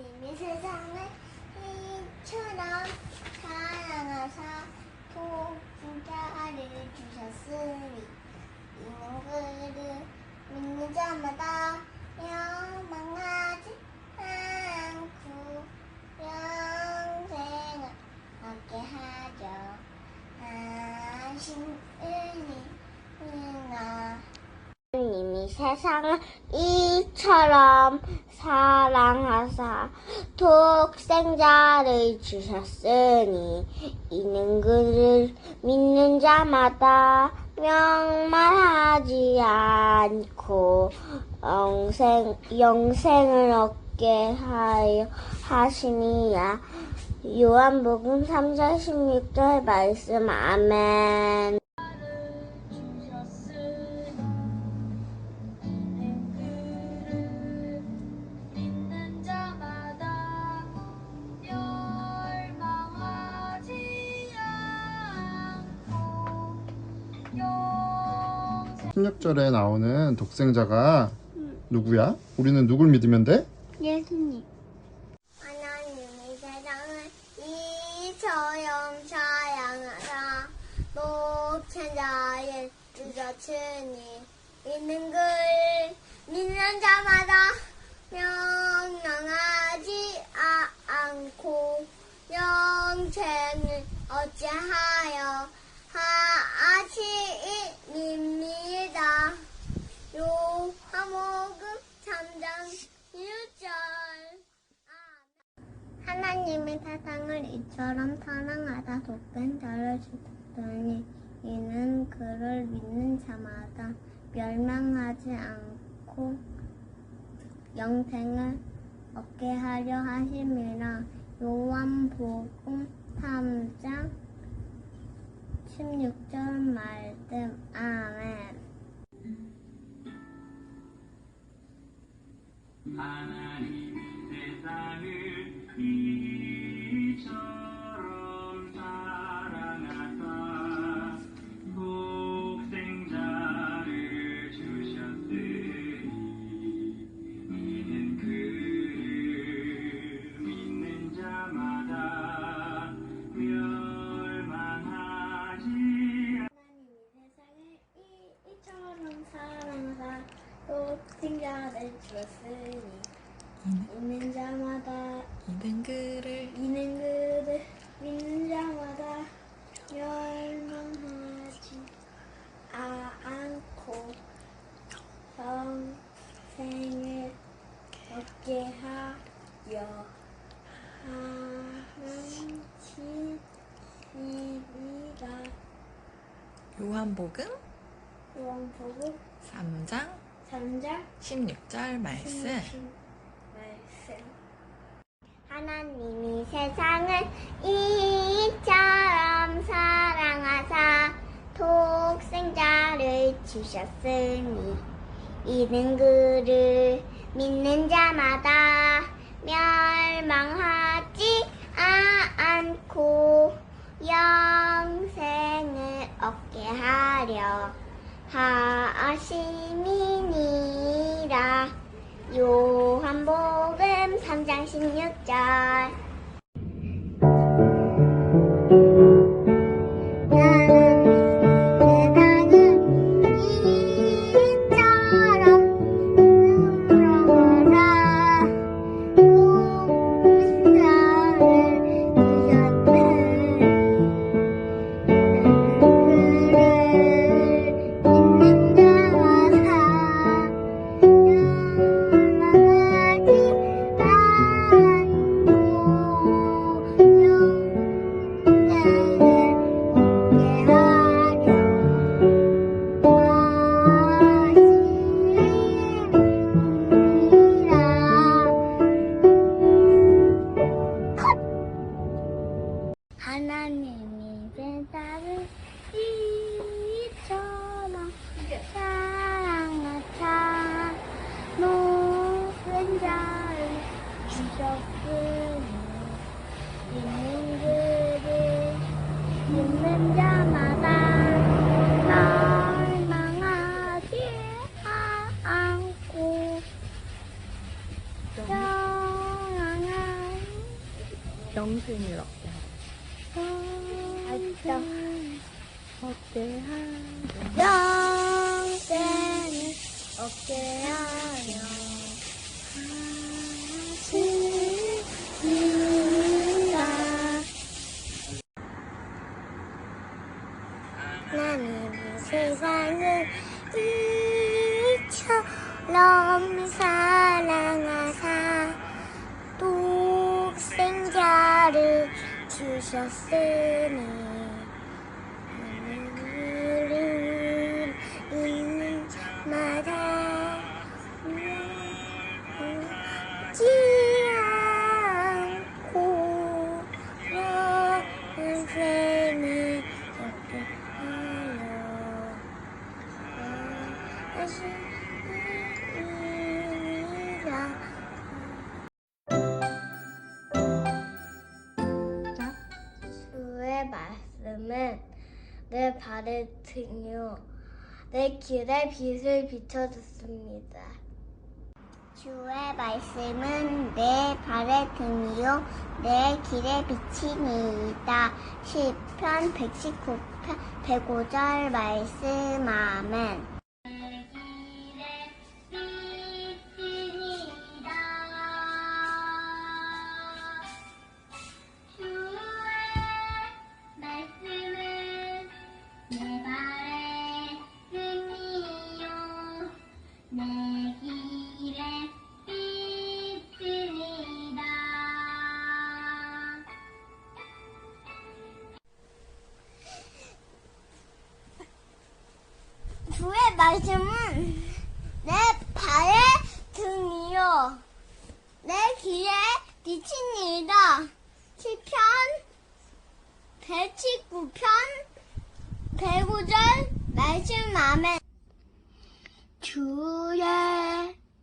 하나님이 세상을 이처럼 사랑하사 독자를 주셨으니 이는 그를 믿는 자마다 영망하지 않고 영생을 얻게 하죠 하신 은혜가? 세상을 이처럼 사랑하사 독생자를 주셨으니 이는 그를 믿는 자마다 명만하지 않고 영생, 영생을 얻게 하여 하심이야. 요한복음 3장 16절 말씀 아멘. 16절에 나오는 독생자가 누구야? 우리는 누굴 믿으면 돼? 예수님. 하나님이 세상을 이처럼 사랑하사 독생자를 주셨으니 있는 글 믿는 자마다 명령하지 아- 않고 영생을 어찌하여 하시입니다. 요한복음 3장 1절 하나님의 세상을 이처럼 사랑하다 독생자를 주셨더니 이는 그를 믿는 자마다 멸망하지 않고 영생을 얻게 하려 하심이라. 요한복음 3장 16절 말씀. 아멘. 하나님이 세상을 요한복음 요한복음 3장 3장 16절 말씀. 말씀. 하나님이 세상을 이처럼 사랑하사 독생자를 주셨으니 이는 그를 믿는 자마다 멸망하지 않고 영생을 얻게 하려 하심이니라. 요한복음 3장 16절 영생을 얻게 알죠. 얻게 하 주 내 길에 빛을 비춰줬습니다. 주의 말씀은 내 발의 등이요 내 길의 빛이니이다. 시편 119편 105절 말씀 아멘. 내 길의 빛이니이다. 시편 119편 105절 말씀 아멘 주의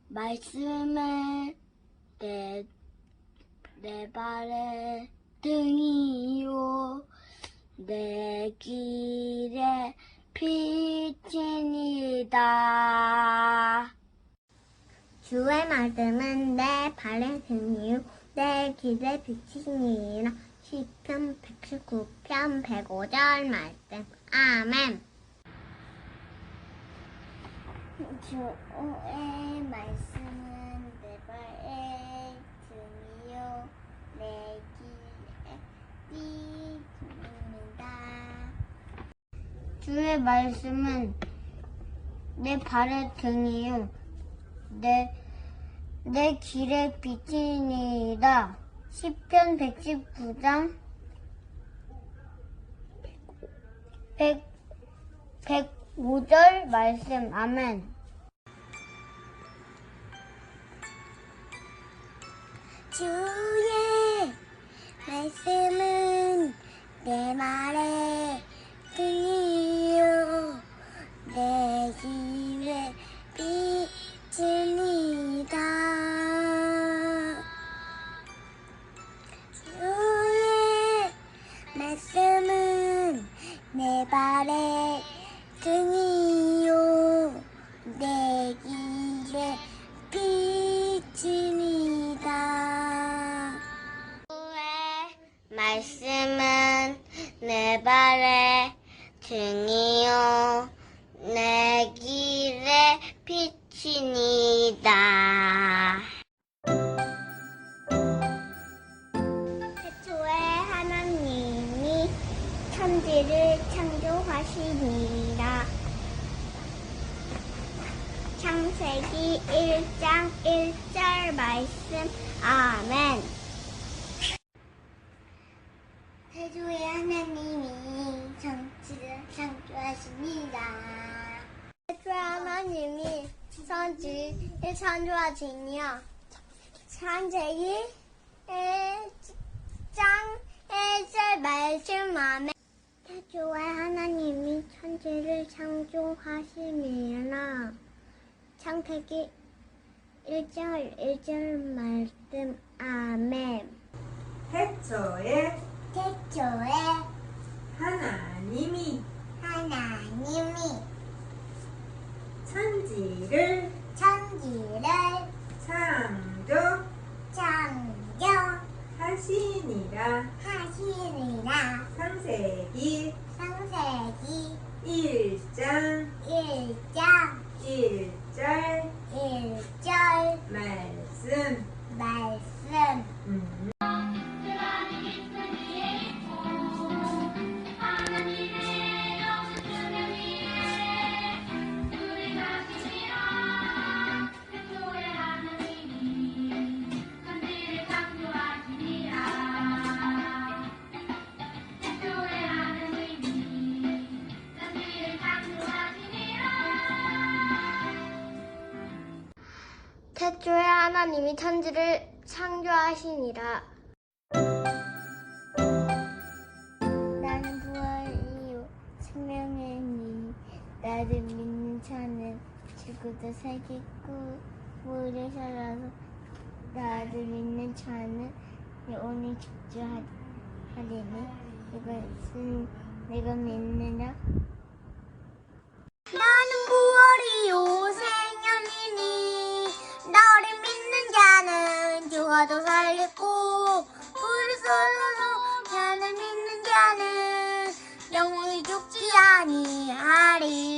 말씀은 내, 내 발의 등이요 내 길의 빛이니다 주의 말씀은 내 발의 등이요 내 길의 빛이니라. 시편 119편 105절 말씀. 아멘. 주의 말씀은 내 발의 등이요 내 길의 빛입니다. 주의 말씀은 내 발의 등이요 내, 내 길의 빛이니이다. 10편 119장 100, 105절 말씀 아멘 주의 말씀은 내 말의 창조하시니라. 창세기 1장 1절 말씀 아멘. 태초에 하나님이 천지를 창조하십니다. 태초에 하나님이 천지를 창조하시니요. 창세기 1장 1절 말씀 아멘. 태초에 하나님이 천지를 창조하시니라. 창세기 1절 1절 말씀 아멘. 태초에 하나님이 천지를 창조하시니라. 나는 부활이요 생명이니 나를 믿는 자는 죽어도 살겠고 오래 살아서 나를 믿는 자는 영원히 죽지 하- 하리니 이것은 내가 믿느냐 죽어도 살겠고 불소로 나를 믿는 자는 영원히 죽지 아니하리니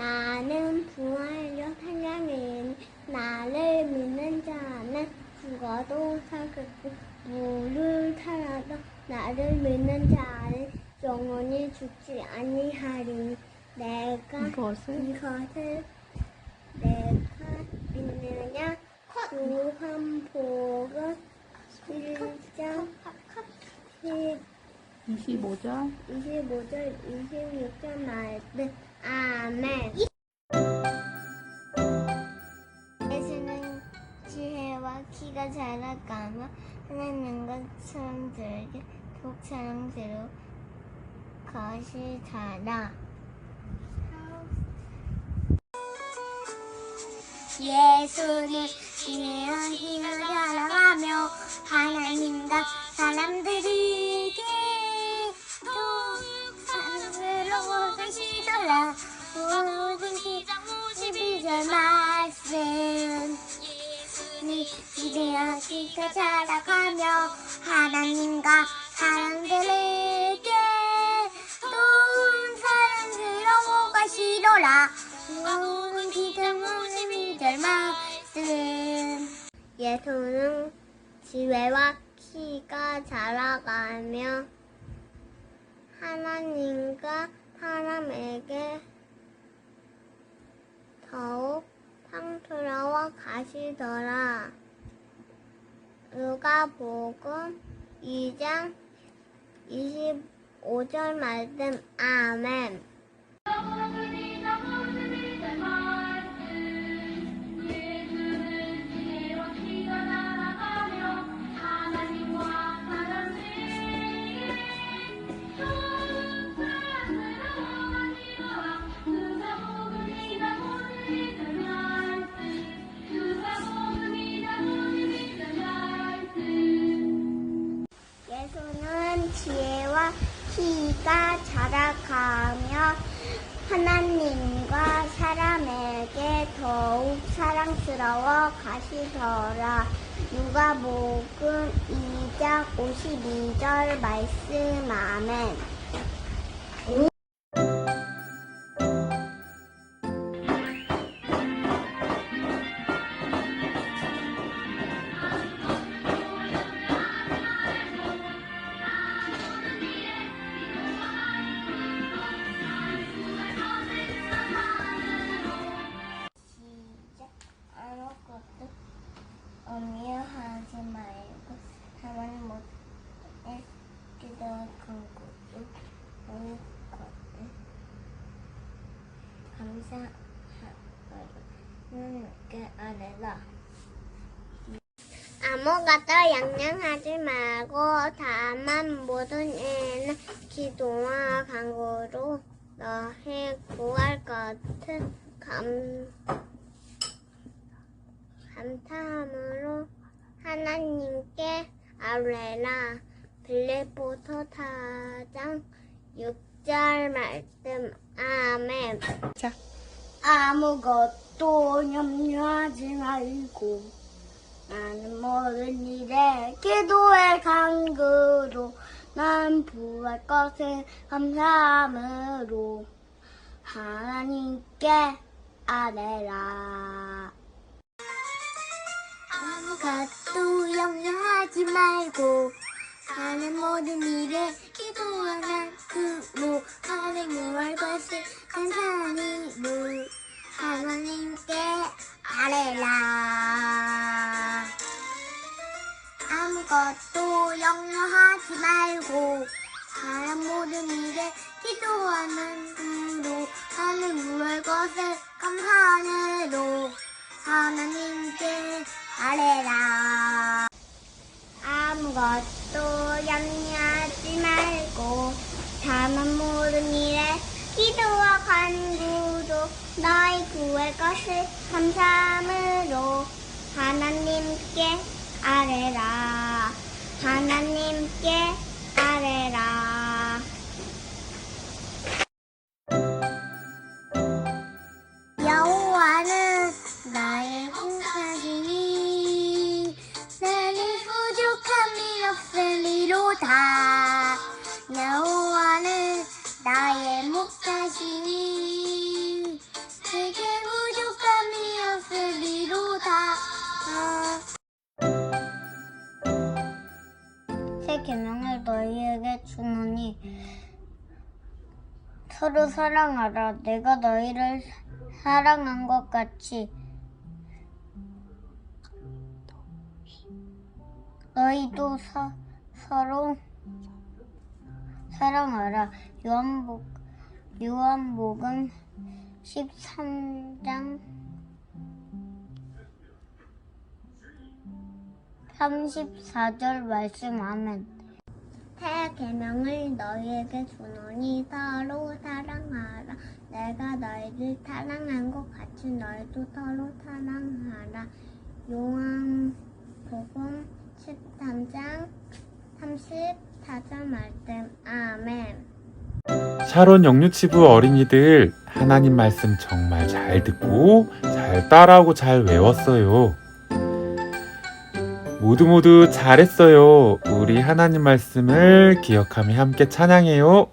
나는 부활력 한량인 나를 믿는 자는 죽어도 살겠고 물을 타라도 나를 믿는 자는 영원히 죽지 아니하리니 내가 이것을 이것을 내가 믿느냐? 요한복음 1장 25절? 25절 26절 말 더욱 사랑스러워 것이더라 예수는 지혜와 키가 자라가며 하나님과 사람들에게 더욱 사랑스러워 것이더라. 모든 기장 52절 말씀. 예수는 지혜와 키가 자라가며 하나님과 사람들에게 더욱 사랑스러워 것이더라 모든 기장 52절 말씀 예수는 지혜와 키가 자라가며 하나님과 사람에게 더욱 상스러워 가시더라. 누가복음 2장 25절 말씀 아멘. 가시더라. 누가복음 2장 52절 말씀 아멘. 아무것도 양양하지 말고 다만 모든 일은 기도와 간구로 너희 구할 것은 감 감사함으로 하나님께 아뢰라. 빌립보서 4장 6절 말씀. 아멘. 자. 아무것도 염려하지 말고 나는 모든 일에 기도의 간구로 난 부할 것을 감사함으로 하나님께 아뢰라. 아무것도 염려하지 말고 하는 모든 일에 기도와 간구로 서로 사랑하라 내가 너희를 사랑한 것 같이 너희도 서, 서로 사랑하라. 요한복 요한복음 13장 34절 말씀 아멘. 새 계명을 너희에게 주노니 서로 사랑하라. 내가 너희를 사랑한 것 같이 너희도 서로 사랑하라. 요한복음 13장 34절 말씀 아멘. 샤론 영유치부 어린이들 하나님 말씀 정말 잘 듣고 잘 따라하고 잘 외웠어요. 모두 모두 잘했어요. 우리 하나님 말씀을 기억하며 함께 찬양해요.